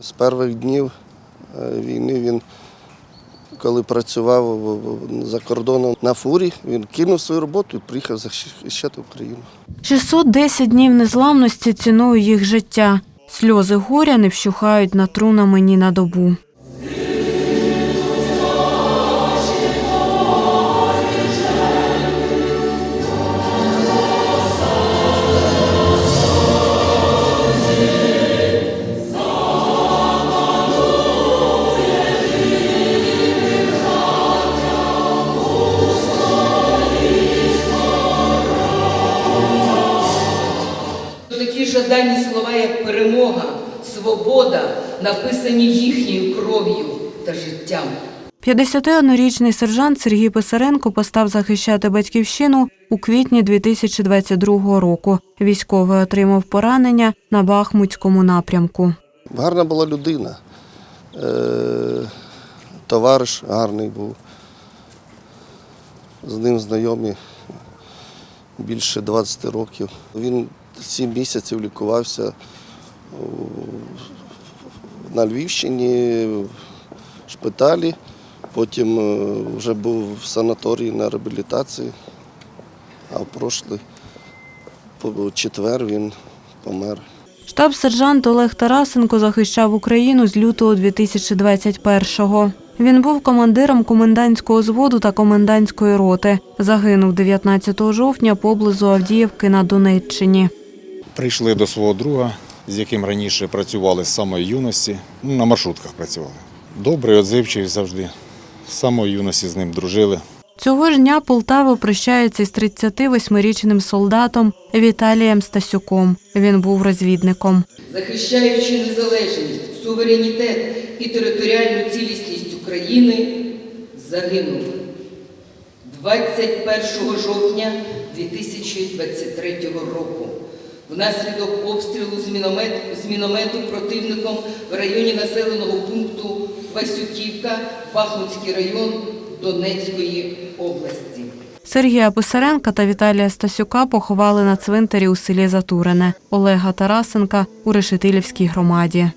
З перших днів е, війни він, коли працював в- за кордоном на фурі, він кинув свою роботу і приїхав захищати Україну. 610 днів незламності ціною їх життя. Сльози горя не вщухають на трунами ні на добу. Такі слова, як перемога, свобода, написані їхньою кров'ю та життям. 51-річний сержант Сергій Писаренко постав захищати батьківщину у квітні 2022 року. Військовий отримав поранення на Бахмутському напрямку. Гарна була людина. Е, товариш гарний був. З ним знайомі більше 20 років. Він 7 місяців лікувався на Львівщині, в шпиталі. Потім е, вже був в санаторії на реабілітації, а в прошлий четвер він помер. Штаб-сержант Олег Тарасенко захищав Україну з лютого 2021-го. Він був командиром комендантського зводу та комендантської роти. Загинув 19 жовтня поблизу Авдіївки на Донеччині. Прийшли до свого друга, з яким раніше працювали з самої юності. Ну, на маршрутках працювали. Добрий, відзивчивий завжди. З самої юності з ним дружили. Цього ж дня Полтава прощається із 38-річним солдатом Віталієм Стасюком. Він був розвідником. захищаючи незалежність, суверенітет і територіальну цілісність України, загинув 21 жовтня 2023 року. Внаслідок обстрілу з міномету, з міномету противником в районі населеного пункту Васюківка, Бахмутський район Донецької області. Сергія Писаренка та Віталія Стасюка поховали на цвинтарі у селі Затурене, Олега Тарасенка у Решетилівській громаді.